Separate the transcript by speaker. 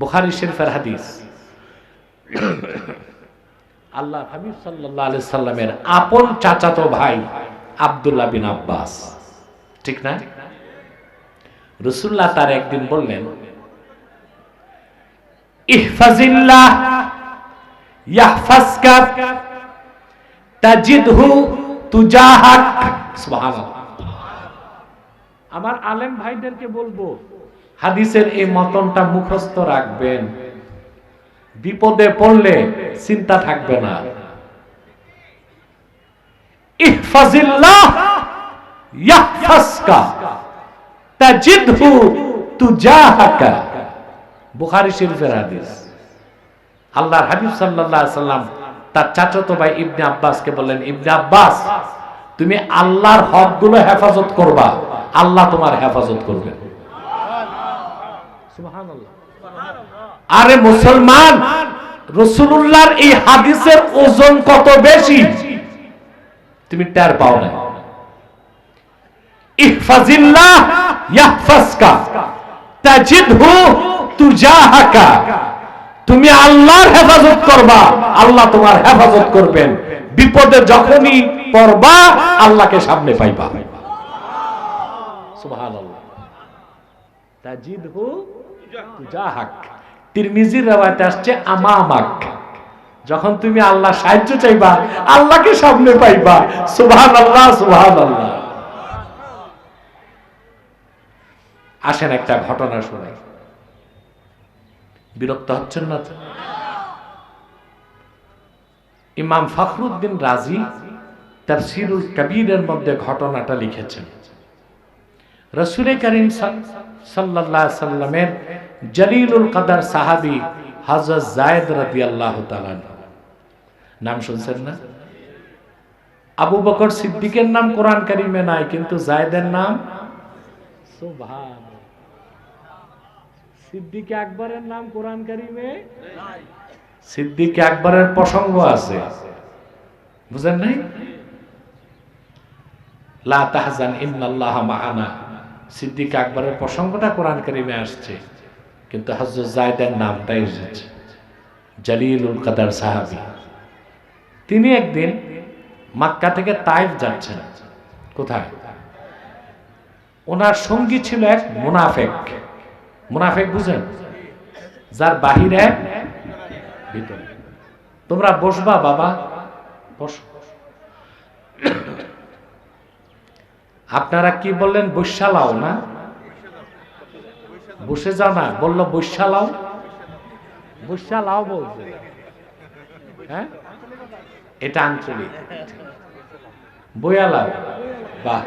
Speaker 1: বুখারি শরীফের হাদিস। আল্লাহ হাবিব সাল্লাল্লাহু আলাইহি সাল্লামের আপন চাচাতো ভাই আব্দুল্লাহ বিন আব্বাস। ঠিক না? রসুল্লাহ তার একদিন বললেন, ইহফাজিল্লাহ, ইয়াহফাজকা, তাজিদহু তুজাহাক। সুবহানাল্লাহ। আমার আলেম ভাইদেরকে বলব হাদিসের এই মতনটা মুখস্থ রাখবেন। বিপদে পড়লে চিন্তা থাকবে না। ইহফাজিল্লাহ হাদিস। আল্লাহর হাবিব সাল্লাল্লাহু সাল্লাম তার ভাই ইবনে আব্বাসকে বললেন, ইবনে আব্বাস, তুমি আল্লাহর হকগুলো হেফাজত করবা। আল্লাহ তোমার হেফাজত করবেন আরে মুসলমান রসুল্লাহর এই হাদিসের ওজন কত বেশি? তুমি টের পাও না তুমি আল্লাহর হেফাজত করবা, আল্লাহ তোমার হেফাজত করবেন। বিপদে যখনই পড়বা, আল্লাহকে সামনে পাইবা। সুবহানাল্লাহ। তাজিদহু যখন তুমি আল্লাহ সাহায্য চাইবা, আল্লাহকে সামনে পাইবা। সুবহানাল্লাহ সুবহানাল্লাহ। আসেন একটা ঘটনা শোনাই। বিরক্ত হচ্ছেন না ইমাম ফখরুদ্দিন রাজি তার সিরুল কবিরের মধ্যে ঘটনাটা লিখেছেন। রসুলে করিম সাল্লাহ সাল্লামের জলিলুল কাদার সাহাবি হজরত জায়দ রাদি আল্লাহ নাম শুনছেন না? আবু বকর সিদ্দিকের নাম কোরআন কারিমে নাই কিন্তু জায়দের নাম? সিদ্দিক আকবরের নাম কোরআন কারিমে সিদ্দিক আকবরের প্রসঙ্গ আছে। বুঝেন নাই? লা তাহজান ইন্নাল্লাহ মাআনা সিদ্দিক আকবরের প্রসঙ্গটা কোরআন কারিমে আসছে। কিন্তু হযরত জায়দের নামটাই এসেছে জলিলুল কাদার সাহাবী। তিনি একদিন মাক্কা থেকে তাইফ যাচ্ছেন। কোথায়? ওনার সঙ্গী ছিল এক মুনাফেক। মুনাফেক বুঝেন? যার বাহিরে ভিতরে। তোমরা বসবা বাবা, বস। আপনারা কি বললেন, বৈশালাও না? বসে যাও না বলল বৈশা লাও। বলছে। হ্যাঁ? এটা আঞ্চলিক। বয়ালাও বাহ।